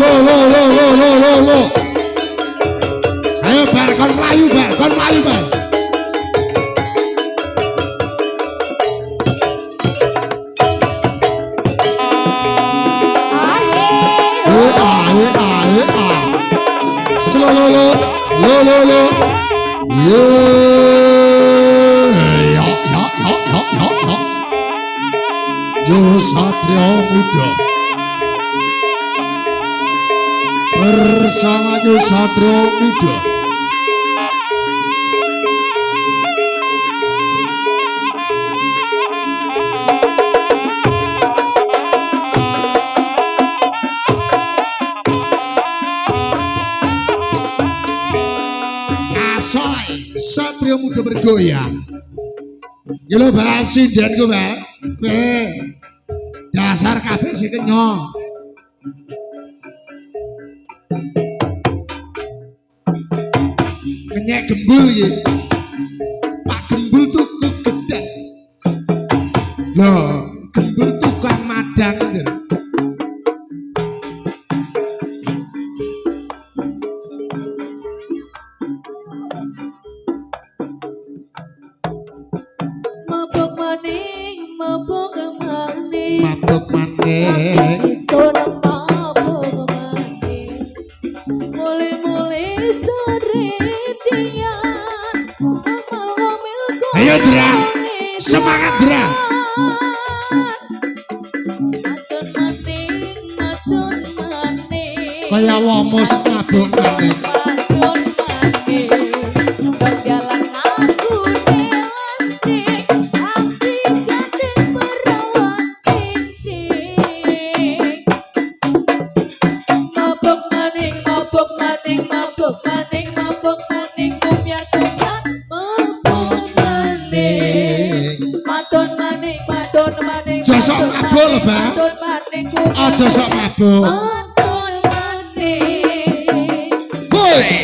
lô lô lô lô lô lô lô ayo ber kon melayu ber kon melayu ber Slow, low, low, low, low, low. Yeah, yeah, yeah, yeah, yeah, yeah. Yo satria muda. bersama Satrio Muda Asai Satrio Muda bergoyang Yolo basi dan gue Dasar kabeh sih kenyong. Kenyek gembul iki. Pak gembul tuku gedang. Loh, gembul tukang madang ayo dra. Semangat dra. Kaya wong mus kabuk sok mabuk lho, Mbak. Aja sok mabuk. Woi.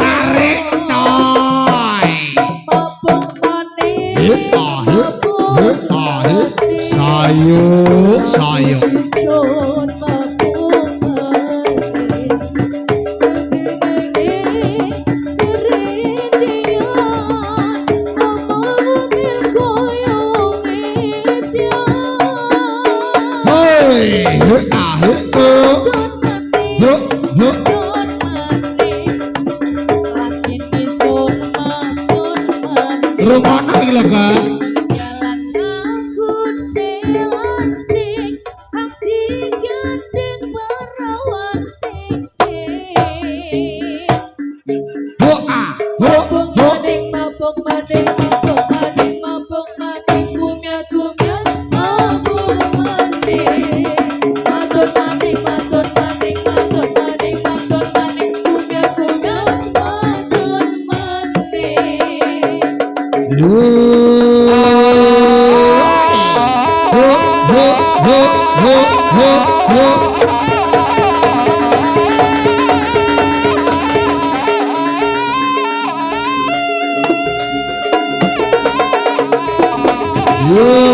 Tarik coy. Hey, hey, Ooh. Whoa.